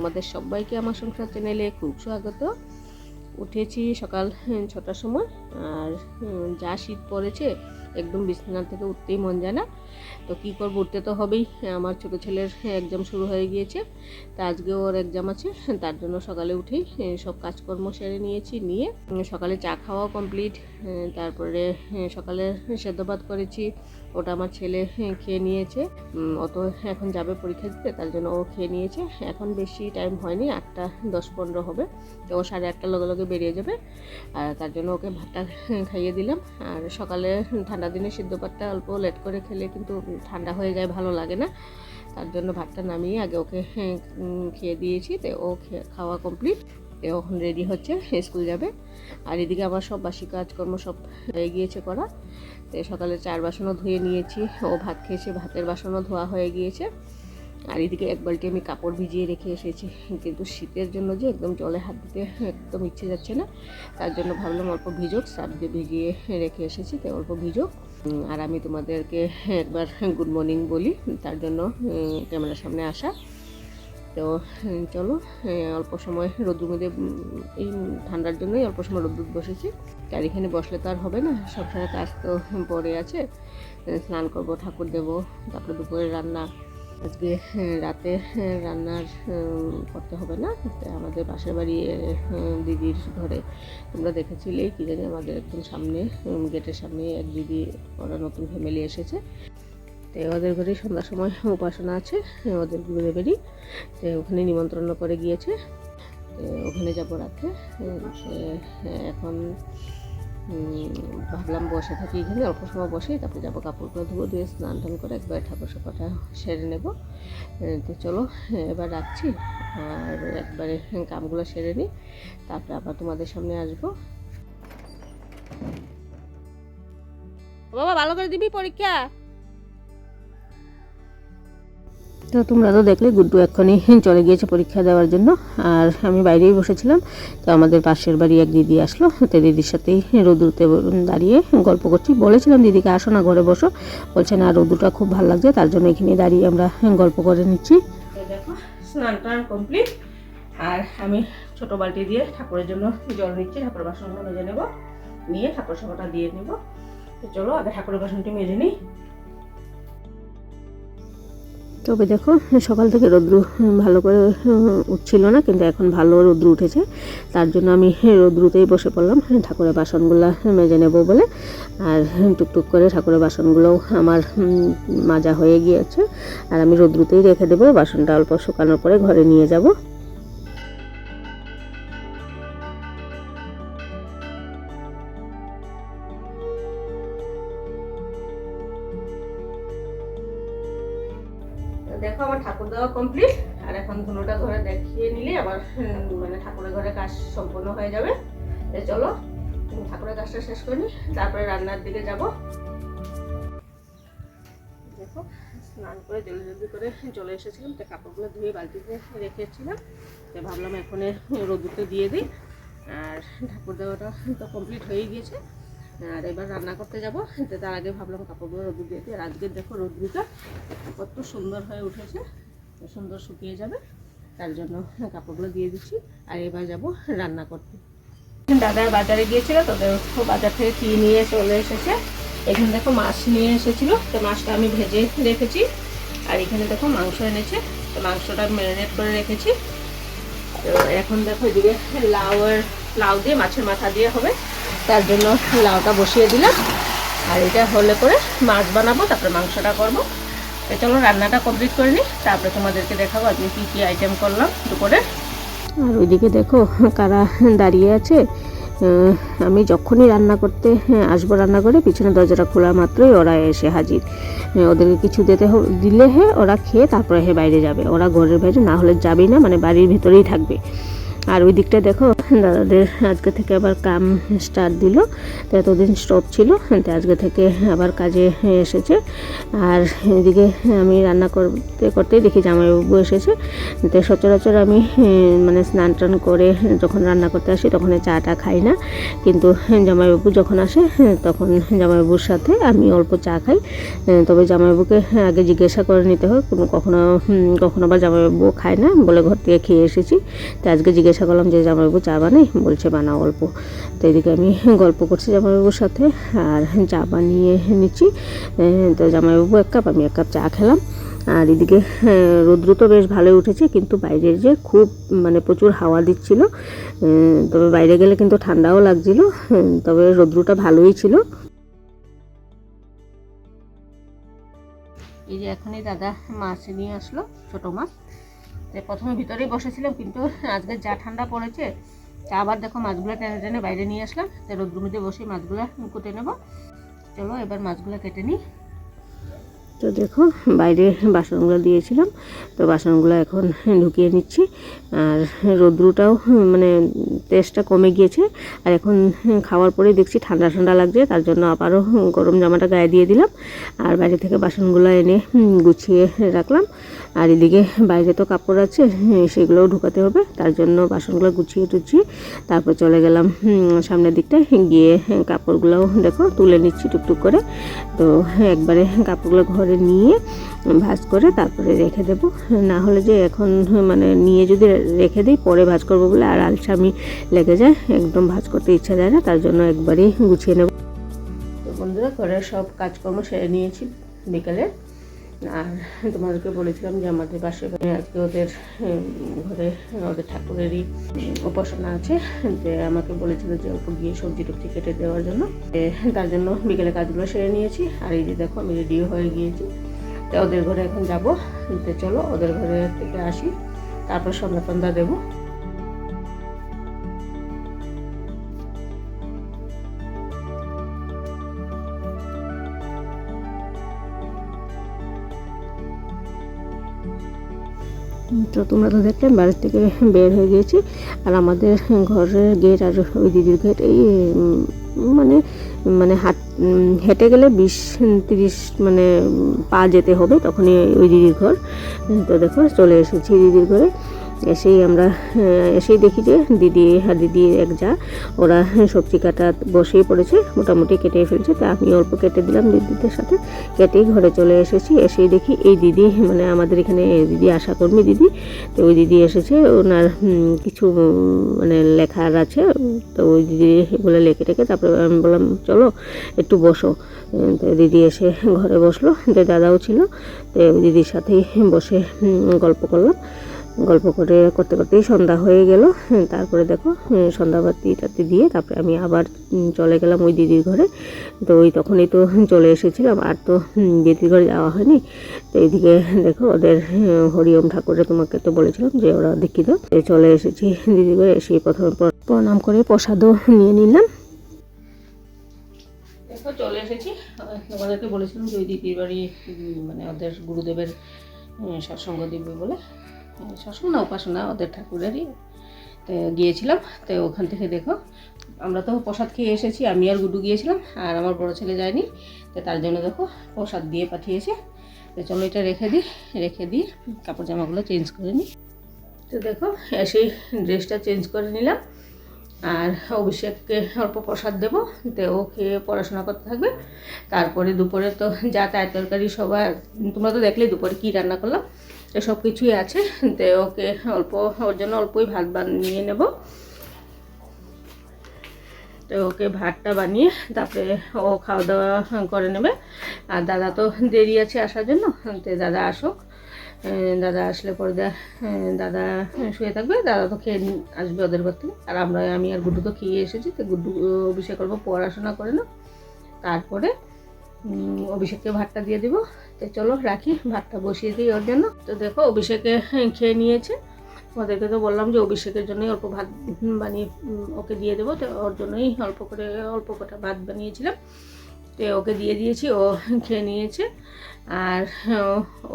তোমাদের সবাইকে আমার সংসার চ্যানেলে খুব স্বাগত। উঠেছি সকাল ছটার সময়। আর যা শীত পড়েছে একদম বিছানা থেকে উঠতেই মন যায় না। তো কী করব উঠতে তো হবেই। আমার ছোটো ছেলের এক্সাম শুরু হয়ে গিয়েছে তা আজকে ওর এক্সাম আছে। তার জন্য সকালে উঠেই সব কাজকর্ম সেরে নিয়েছি নিয়ে সকালে চা খাওয়াও কমপ্লিট তারপরে সকালে সেদ্ধ ভাত করেছি। ওটা আমার ছেলে খেয়ে নিয়েছে। উম, ও তো এখন যাবে পরীক্ষা দিতে তার জন্য ও খেয়ে নিয়েছে। এখন বেশি টাইম হয়নি আটটা দশ পনেরো হবে। তো ও সাড়ে আটটার লগে লগে বেরিয়ে যাবে। আর তার জন্য ওকে ভাতটা খাইয়ে দিলাম। আর সকালে ঠান্ডা দিনে সিদ্ধ ভাতটা অল্প লেট করে খেলে কিন্তু ঠান্ডা হয়ে যায়, ভালো লাগে না। তার জন্য ভাতটা নামিয়ে আগে ওকে খেয়ে দিয়েছি, তো ও খাওয়া কমপ্লিট এখন রেডি হচ্ছে স্কুল যাবে। আর এদিকে আমার সব বাসি কাজকর্ম সব হয়ে গিয়েছে করা। তো সকালে চার বাসনও ধুয়ে নিয়েছি, ও ভাত খেয়েছে, ভাতের বাসনও ধোয়া হয়ে গিয়েছে। আর এদিকে এক বালতি আমি কাপড় ভিজিয়ে রেখে এসেছি। কিন্তু শীতের জন্য যে একদম জলে হাত দিতে একদম ইচ্ছে যাচ্ছে না, তার জন্য ভাবলাম অল্প ভিজুক সার্ফ দিয়ে ভিজিয়ে রেখে এসেছি তাই অল্প ভিজুক। আর আমি তোমাদেরকে একবার গুড মর্নিং বলি, তার জন্য ক্যামেরার সামনে আসা। তো চলো অল্প সময় রোদ্রুর মধ্যে এই ঠান্ডার জন্যই অল্প সময় রোদ্দুর বসেছি। আর এখানে বসলে তো আর হবে না সবসময় কাজ তো পড়ে আছে। স্নান করব, ঠাকুর দেবো, তারপরে দুপুরে রান্না। আজকে উম, রাতে রান্নার করতে হবে না। আমাদের পাশের বাড়ি দিদির ঘরে। তোমরা দেখেছিলেই কি জানি আমাদের একদম সামনে গেটের সামনে এক দিদি ওরা নতুন ফ্যামিলি এসেছে। তো ওদের ঘরে সন্ধ্যার সময় উপাসনা আছে ওদের গুরুদেবেরই। তো ওখানে নিমন্ত্রণ করে গিয়েছে। তো ওখানে যাব রাতে এখন ভাবলাম বসে থাকি এখানে, অল্প সময় বসে তারপরে যাব, কাপড়গুলো ধুবো ধুয়ে স্নান টান করে একবার ঠাকুর সাপাটা সেরে নেব। তো চলো এবার রাখছি, আর একবারে কামগুলো সেরে নিই, তারপরে আবার তোমাদের সামনে আসব। বাবা, ভালো করে দিবি পরীক্ষা? তো তোমরা তো দেখলে গুড্ডু এক্ষুনি চলে গিয়েছে পরীক্ষা দেওয়ার জন্য। আর আমি বাইরেই বসেছিলাম, তো আমাদের পাশের বাড়ি এক দিদি আসলো, তো দিদির সাথেই রোদুতে দাঁড়িয়ে গল্প করছি। বলেছিলাম, দিদিকে আসো না, ঘরে বসো। বলছে, না রোদুটা খুব ভালো লাগছে, তার জন্য এখানে দাঁড়িয়ে আমরা গল্প করে নিচ্ছি। দেখো, স্নান টান কমপ্লিট আর আমি ছোট বালতি দিয়ে ঠাকুরের জন্য জল নিচ্ছি, ঠাকুরের বাসনগুলো মেজে নেব, নিয়ে ঠাকুর সবাটা দিয়ে নেব। চলো, আগে ঠাকুরের বাসনটি মেজে নিই। তবে দেখো, সকাল থেকে রৌদ্র ভালো করে উঠছিল না, কিন্তু এখন ভালো রৌদ্র উঠেছে। তার জন্য আমি রৌদ্রুতেই বসে পড়লাম। ঠাকুরের বাসনগুলো মেজে নেব বলে। আর টুকটুক করে ঠাকুরের বাসনগুলোও আমার মাজা হয়ে গিয়েছে। আর আমি রৌদ্রুতেই রেখে দেবো। বাসনটা অল্প শুকানোর পরে ঘরে নিয়ে যাব। আমার ঠাকুর দেওয়া কমপ্লিট আর এখন ধুনোটা ঘরে দেখিয়ে নিলে আবার মানে ঠাকুরের ঘরে কাজ সম্পূর্ণ হয়ে যাবে। চলো ঠাকুরের কাজটা শেষ করি তারপরে রান্নার দিকে যাব। দেখো, স্নান করে জলদি জলদি করে চলে এসেছিলাম, তো কাপড়গুলো ধুয়ে বালতিতে রেখেছিলাম। তো ভাবলাম এখন রোদুতে দিয়ে দিই। আর ঠাকুর দেওয়াটা তো কমপ্লিট হয়ে গিয়েছে। আর এবার রান্না করতে যাব। তার আগে ভাবলাম কাপড়গুলো রোদু দিয়ে দিই। আর আজকে দেখো রোদ্রুটা কত সুন্দর হয়ে উঠেছে সুন্দর শুকিয়ে যাবে। তার জন্য কাপড়গুলো দিয়ে দিচ্ছি। আর এবার যাব রান্না করতে। দাদা বাজারে গিয়েছিল তোদের বাজার থেকে কি নিয়ে চলে এসেছে। এখানে দেখো মাছ নিয়ে এসেছিল, তো মাছটা আমি ভেজে রেখেছি। আর এখানে দেখো মাংস এনেছে, তো মাংসটা ম্যারিনেট করে রেখেছি। তো এখন দেখো এদিকে লাউ আর লাউ দিয়ে মাছের মাথা দিয়ে হবে। তার জন্য লাউটা বসিয়ে দিলাম। আর এটা হলে করে মাছ বানাবো, তারপরে মাংসটা করব। তো চলো রান্নাটা কমপ্লিট করে নিই, তারপরে তোমাদেরকে দেখাবো আজকে কী কী আইটেম করলাম দুপুরে। আর ওইদিকে দেখো কারা দাঁড়িয়ে আছে। আমি যখনই রান্না করতে আসব রান্না করে, পিছনে দরজাটা খোলা মাত্রই ওরা এসে হাজির। ওদেরকে কিছু দিতে দিলে হে ওরা খেয়ে তারপরে হে বাইরে যাবে। ওরা ঘরের বাইরে না হলে যাবেই না মানে বাড়ির ভেতরেই থাকবে। আর ওই দিকটা দেখো, দাদাদের আজকে থেকে আবার কাম স্টার্ট দিল। তো এতদিন স্টপ ছিল, তো আজকে থেকে আবার কাজে এসেছে। আর এদিকে আমি রান্না করতে করতে দেখি জামাইবাবু এসেছে। তো সচরাচর আমি মানে স্নান টান করে যখন রান্না করতে আসি তখন এই চাটা খাই না। কিন্তু জামাইবাবু যখন আসে, তখন জামাইবাবুর সাথে আমি অল্প চা খাই। তবে জামাইবাবুকে আগে জিজ্ঞাসা করে নিতে হয়, কোনো কখনো কখনো আবার জামাইবাবু খায় না বলে ঘর থেকে খেয়ে এসেছি। তো আজকে জিজ্ঞাসা করলাম যে জামাইবাবু চা বানাই? বলছে বানা অল্প। তো এদিকে আমি গল্প করছি জামাইবাবুর সাথে আর চা বানিয়ে নিচ্ছি। তো জামাইবাবু এক কাপ, আমি এক কাপ চা খেলাম। আর এদিকে রৌদ্র তো বেশ ভালোই উঠেছে, কিন্তু বাইরের যে খুব মানে প্রচুর হাওয়া দিচ্ছিল তবে বাইরে গেলে কিন্তু ঠান্ডাও লাগছিল তবে রৌদ্রটা ভালোই ছিল। এই যে এখনই দাদা মাছ নিয়ে আসলো, ছোট মাছ। তো প্রথমে ভিতরেই বসেছিলাম, কিন্তু আজকে যা ঠান্ডা পড়েছে, তা আবার দেখো মাছগুলো টেনে টেনে বাইরে নিয়ে আসলাম। তো রোদ্রুমিতে বসে মাছগুলো কুটে নেব। চলো এবার মাছগুলো কেটে নিই। তো দেখো বাইরে বাসনগুলো দিয়েছিলাম, তো বাসনগুলো এখন ঢুকিয়ে নিচ্ছি। আর রৌদ্রটাও মানে টেস্টটা কমে গিয়েছে। আর এখন খাওয়ার পরেই দেখছি ঠান্ডা ঠান্ডা লাগছে, তার জন্য আবারও গরম জামাটা গায়ে দিয়ে দিলাম। আর বাইরে থেকে বাসনগুলো এনে গুছিয়ে রাখলাম। আর এদিকে বাইরে তো কাপড় আছে, সেগুলোও ঢুকাতে হবে, তার জন্য বাসনগুলো গুছিয়ে টুছিয়ে তারপর চলে গেলাম সামনের দিকটায়। গিয়ে কাপড়গুলোও দেখো তুলে নিচ্ছি টুকটুক করে। তো একবারে কাপড়গুলো ঘরে নিয়ে ভাজ করে তারপরে রেখে দেবো। না হলে যে এখন মানে নিয়ে যদি রেখে দিই, পরে ভাজ করব বলে আর আলসামি লেগে যায়, একদম ভাজ করতে ইচ্ছা যায় না, তার জন্য একবারই গুছিয়ে নেব। তো বন্ধুরা, ঘরের সব কাজকর্ম সেরে নিয়েছি বিকেলে। আর তোমাদেরকে বলেছিলাম যে আমাদের পাশে আজকে ওদের ঘরে, ওদের ঠাকুরেরই উপাসনা আছে, যে আমাকে বলেছিল যে অল্প গিয়ে সবজি টবজি কেটে দেওয়ার জন্য। তার জন্য বিকেলে কাজগুলো সেরে নিয়েছি। আর এই যে দেখো, আমি রেডিও হয়ে গিয়েছি। তো ওদের ঘরে এখন যাব। চলো, ওদের ঘরে থেকে আসি। তারপর সন্ধ্যা দেবো। তো তোমরা তো দেখলে, বাড়ির থেকে বের হয়ে গিয়েছি। আর আমাদের ঘরের গেট আর ওই দিদির গেট এই মানে মানে হাট হেঁটে গেলে বিশ, তিরিশ মানে পা যেতে হবে তখনই ওই দিদির ঘর। তো দেখো, চলে এসেছি দিদির ঘরে। এসেই আমরা এসেই দেখি যে দিদি আর দিদি এক যা, ওরা সবজি কাটা বসেই পড়েছে, মোটামুটি কেটে ফেলছে। তা আমি অল্প কেটে দিলাম দিদিদের সাথে কেটেই ঘরে চলে এসেছি, এসেই দেখি এই দিদি মানে আমাদের এখানে দিদি আশাকর্মী দিদি, তো ওই দিদি এসেছে, ওনার কিছু মানে লেখার আছে, তো ওই দিদি এগুলো লেখে টেখে, তারপরে আমি বললাম, চলো একটু বসো। তো দিদি এসে ঘরে বসল, তো দাদাও ছিল, তো দিদির সাথেই বসে গল্প করলাম। গল্প করে করতে করতেই সন্ধ্যা হয়ে গেল। তারপরে দেখো সন্ধ্যাবাতি টাতি দিয়ে তারপরে আমি আবার চলে গেলাম ওই দিদির ঘরে। তো ওই তখনই তো চলে এসেছিলাম, আর তো দিদির ঘরে যাওয়া হয়নি। তো এইদিকে দেখো ওদের হরিওম ঠাকুরে তোমাকে তো বলেছিলাম যে ওরা দীক্ষিত। চলে এসেছি দিদির ঘরে, এসে প্রথমে প্র- প্রণাম করে প্রসাদও নিয়ে নিলাম। চলে এসেছি। তোমাদেরকে বলেছিলাম যে ওই দিদির বাড়ি মানে ওদের গুরুদেবের সৎসঙ্গ দিবে বলে। উম, উপাসনা ওদের ঠাকুরেরই। গিয়েছিলাম তো ওখান থেকে দেখো আমরা তো প্রসাদ খেয়ে এসেছি আমি আর গুডু গিয়েছিলাম আর আমার বড় ছেলে যায়নি। তো তার জন্য দেখো প্রসাদ দিয়ে পাঠিয়েছে। তো চলো এটা রেখে দিই রেখে দিয়ে কাপড় জামাগুলো চেঞ্জ করে নিই। তো দেখো এসেই ড্রেসটা চেঞ্জ করে নিলাম আর অভিষেককে অল্প প্রসাদ দেবো। তো ও খেয়ে পড়াশোনা করতে থাকবে। তারপরে দুপুরে তো যা তাই তরকারি সবার তোমরা তো দেখলে দুপুরে কী রান্না করলাম। সব কিছুই আছে। তো ওকে অল্প, ওর জন্য অল্পই ভাত বানিয়ে নেব। তো ওকে ভাতটা বানিয়ে তারপরে ও খাওয়া দাওয়া করে নেবে। আর দাদা তো দেরি আছে আসার জন্য, তো দাদা আসুক। দাদা আসলে পরে দাদা শুয়ে থাকবে, দাদা তো খেয়ে আসবে ওদের ঘর থেকে। আর আমরা, আমি আর গুড্ডু তো খেয়ে এসেছি, তো গুড্ডু অভিষেক করব পড়াশোনা করে না। তারপরে অভিষেককে ভাতটা দিয়ে দিব। তো চলো রাখি, ভাতটা বসিয়ে দিই ওর জন্য। তো দেখো, অভিষেকে খেয়ে নিয়েছে। ওদেরকে তো বললাম যে অভিষেকের জন্যই অল্প ভাত বানিয়ে ওকে দিয়ে দেবো। তো ওর জন্যই অল্প করে, অল্প কটা ভাত বানিয়েছিলাম। তো ওকে দিয়ে দিয়েছি, ও খেয়ে নিয়েছে। আর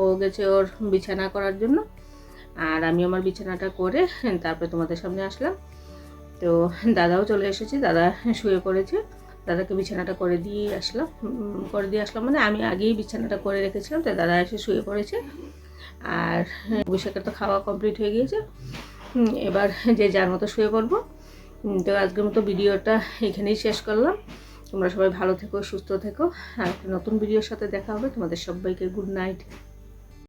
ও গেছে ওর বিছানা করার জন্য। আর আমি আমার বিছানাটা করে তারপরে তোমাদের সামনে আসলাম। তো দাদাও চলে এসেছে, দাদা শুয়ে পড়েছে। দাদাকে বিছানাটা করে দিয়ে আসলাম করে দিয়ে আসলাম মানে আমি আগেই বিছানাটা করে রেখেছিলাম তো দাদা এসে শুয়ে পড়েছে। আর অভিষেকের তো খাওয়া কমপ্লিট হয়ে গিয়েছে। এবার যে যার মতো শুয়ে পড়ব। তো আজকের মতো ভিডিওটা এখানেই শেষ করলাম। তোমরা সবাই ভালো থেকো, সুস্থ থেকো। আর নতুন ভিডিওর সাথে দেখা হবে। তোমাদের সবাইকে গুড নাইট।